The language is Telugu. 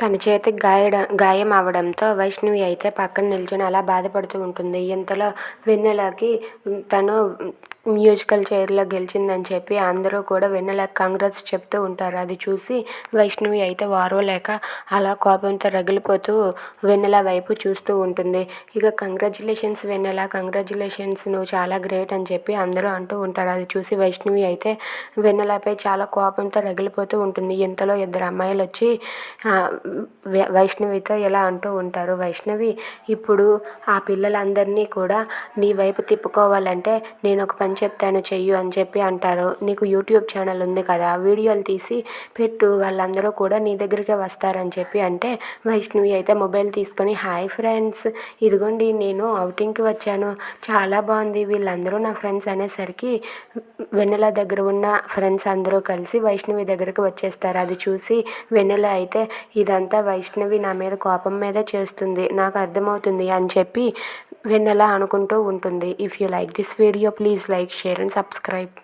తన చేతికి గాయడ గాయం అవడంతో వైష్ణవి అయితే పక్కన నిల్చొని అలా బాధపడుతూ ఉంటుంది. ఇంతలో వెన్నెలకి తను మ్యూజికల్ చైర్లో గెలిచిందని చెప్పి అందరూ కూడా వెన్నెలకి కాంగ్రెస్ చెప్తూ ఉంటారు. అది చూసి వైష్ణవి అయితే ఓర్వలేక అలా కోపంతో రగిలిపోతూ వెన్నెల వైపు చూస్తూ ఉంటుంది. ఇక కంగ్రాచులేషన్స్ వెన్నెల కంగ్రాచులేషన్స్ నువ్వు చాలా గ్రేట్ అని చెప్పి అందరూ అంటూ ఉంటారు. అది చూసి వైష్ణవి అయితే వెన్నెలపై చాలా కోపంతో రగిలిపోతూ ఉంటుంది. ఇంతలో ఇద్దరు అమ్మాయిలు వచ్చి వైష్ణవితో ఇలా అంటూ ఉంటారు వైష్ణవి ఇప్పుడు ఆ పిల్లలందరినీ కూడా నీ వైపు తిప్పుకోవాలంటే నేను ఒక పని చెప్తాను చెయ్యు అని చెప్పి అంటారు. నీకు యూట్యూబ్ ఛానల్ ఉంది కదా వీడియోలు తీసి పెట్టు వాళ్ళందరూ కూడా నీ దగ్గరికే వస్తారని చెప్పి అంటే వైష్ణవి అయితే మొబైల్ తీసుకొని హాయ్ ఫ్రెండ్స్ ఇదిగోండి నేను అవుటింగ్కి వచ్చాను. చాలా బాగుంది. వీళ్ళందరూ నా ఫ్రెండ్స్ అనేసరికి వెన్నెల దగ్గర ఉన్న ఫ్రెండ్స్ అందరూ కలిసి వైష్ణవి దగ్గరకు వచ్చేస్తారు. అది చూసి వెన్నెల అయితే ఇదంతా వైష్ణవి నా మీద కోపం మీద చేస్తుంది. నాకు అర్థమవుతుంది అని చెప్పి వెన్నెల అనుకుంటూ ఉంటుంది. If you like this video please like share and subscribe